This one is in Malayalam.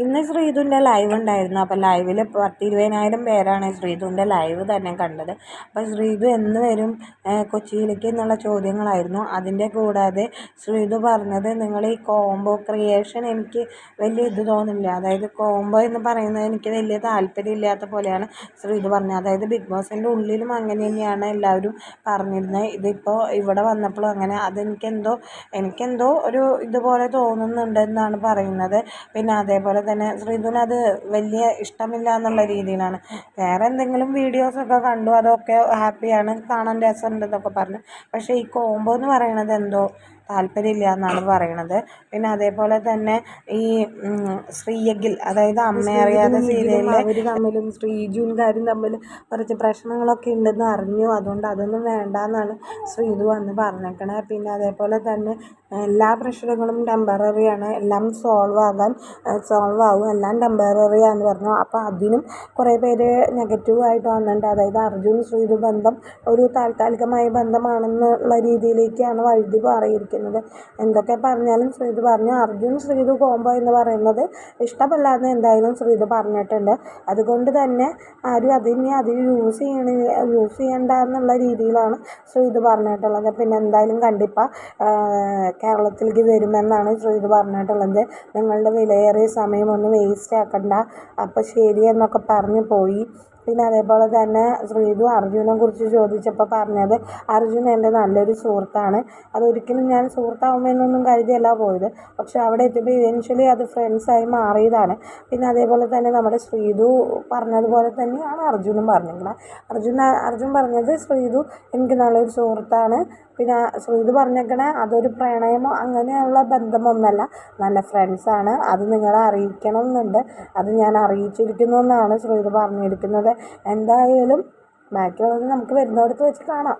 ഇന്ന് ശ്രീധുവിന്റെ ലൈവ് ഉണ്ടായിരുന്നു. അപ്പോൾ ലൈവിൽ പത്ത് ഇരുപതിനായിരം പേരാണ് ശ്രീധുവിന്റെ ലൈവ് തന്നെ കണ്ടത്. അപ്പോൾ ശ്രീധു എന്ന് വരും കൊച്ചിയിലേക്ക് എന്നുള്ള ചോദ്യങ്ങളായിരുന്നു. അതിന്റെ കൂടാതെ ശ്രീധു പറഞ്ഞത് നിങ്ങൾ ഈ കോംബോ ക്രിയേഷൻ എനിക്ക് വലിയ ഇത് തോന്നില്ല. അതായത് കോംബോ എന്ന് പറയുന്നത് എനിക്ക് വലിയ താല്പര്യമില്ലാത്ത പോലെയാണ് ശ്രീധു പറഞ്ഞത് അതായത് ബിഗ് ബോസിന്റെ ഉള്ളിലും അങ്ങനെ തന്നെയാണ് എല്ലാവരും പറഞ്ഞിരുന്നത്. ഇതിപ്പോൾ ഇവിടെ വന്നപ്പോഴും അങ്ങനെ. അതെനിക്കെന്തോ എനിക്കെന്തോ ഒരു ഇതുപോലെ തോന്നുന്നുണ്ടെന്നാണ് പറയുന്നത്. പിന്നെ അതേപോലെ തന്നെ. ശ്രീധുവിനത് വലിയ ഇഷ്ടമില്ല എന്നുള്ള രീതിയിലാണ്. വേറെ എന്തെങ്കിലും വീഡിയോസൊക്കെ കണ്ടു അതൊക്കെ ഹാപ്പിയാണ് കാണാൻ രസമുണ്ടെന്നൊക്കെ പറഞ്ഞു. പക്ഷേ ഈ കോംബോ എന്ന് പറയണത് എന്തോ താല്പര്യമില്ല എന്നാണ് പറയണത്. പിന്നെ അതേപോലെ തന്നെ ഈ ശ്രീയഗിൽ അതായത് അമ്മ അറിയാതെ സീരിയലിൽ അവർ തമ്മിലും ശ്രീജുവും കാര്യം തമ്മിൽ കുറച്ച് പ്രശ്നങ്ങളൊക്കെ ഉണ്ടെന്ന് അറിഞ്ഞു. അതുകൊണ്ട് അതൊന്നും വേണ്ട എന്നാണ് ശ്രീധു വന്ന് പറഞ്ഞേക്കണേ. പിന്നെ അതേപോലെ തന്നെ എല്ലാ പ്രശ്നങ്ങളും ടെമ്പററിയാണ് എല്ലാം സോൾവ് ആകാൻ സോൾവ് ആകും എല്ലാം ടെമ്പററിയാന്ന് പറഞ്ഞു. അപ്പോൾ അതിനും കുറേ പേര് നെഗറ്റീവായിട്ട് വന്നിട്ടുണ്ട്. അതായത് അർജുൻ ശ്രീധു ബന്ധം ഒരു താൽക്കാലികമായ ബന്ധമാണെന്നുള്ള രീതിയിലേക്കാണ് വഴുതി മാറിയിരിക്കുന്നത്. എന്തൊക്കെ പറഞ്ഞാലും ശ്രീധു പറഞ്ഞു. അർജുൻ ശ്രീധു കോംബോ എന്ന് പറയുന്നത് ഇഷ്ടമല്ലാതെ എന്തായാലും ശ്രീധു പറഞ്ഞിട്ടുണ്ട്. അതുകൊണ്ട് തന്നെ ആരും അതിനെ അത് യൂസ് ചെയ്യണ യൂസ് ചെയ്യണ്ട എന്നുള്ള രീതിയിലാണ് ശ്രീധു പറഞ്ഞിട്ടുള്ളത്. പിന്നെ എന്തായാലും കണ്ടിപ്പാ കേരളത്തിലേക്ക് വരുമെന്നാണ് ശ്രീത് പറഞ്ഞിട്ടുള്ളത്. നിങ്ങളുടെ വിലയേറിയ സമയം ഒന്ന് വേസ്റ്റ് ആക്കണ്ട. അപ്പോൾ ശരി എന്നൊക്കെ പറഞ്ഞു പോയി. പിന്നെ അതേപോലെ തന്നെ ശ്രീതു അർജുനെ കുറിച്ച് ചോദിച്ചപ്പോൾ പറഞ്ഞത് അർജുൻ എന്റെ നല്ലൊരു സുഹൃത്താണ്. അതൊരിക്കലും ഞാൻ സുഹൃത്താവുമെന്നൊന്നും കരുതിയല്ല പോയത്. പക്ഷെ അവിടെ എത്തിയപ്പോൾ ഇവൻച്വലി അത് ഫ്രണ്ട്സായി മാറിയതാണ്. പിന്നെ അതേപോലെ തന്നെ നമ്മുടെ ശ്രീതു പറഞ്ഞതുപോലെ തന്നെയാണ് അർജുനും പറഞ്ഞിരിക്കുന്നത് അർജുന അർജുൻ പറഞ്ഞത് ശ്രീതു എനിക്ക് നല്ലൊരു സുഹൃത്താണ്. പിന്നെ ശ്രീധു പറഞ്ഞേക്കണ അതൊരു പ്രണയമോ അങ്ങനെയുള്ള ബന്ധമൊന്നുമല്ല നല്ല ഫ്രണ്ട്സാണ് അത് നിങ്ങളെ അറിയിക്കണം എന്നുണ്ട് അത് ഞാൻ അറിയിച്ചിരിക്കുന്നു എന്നാണ് ശ്രീധു പറഞ്ഞിരിക്കുന്നത്. എന്തായാലും ബാക്കിയുള്ളത് നമുക്ക് വരുന്നിടത്ത് വെച്ച് കാണാം.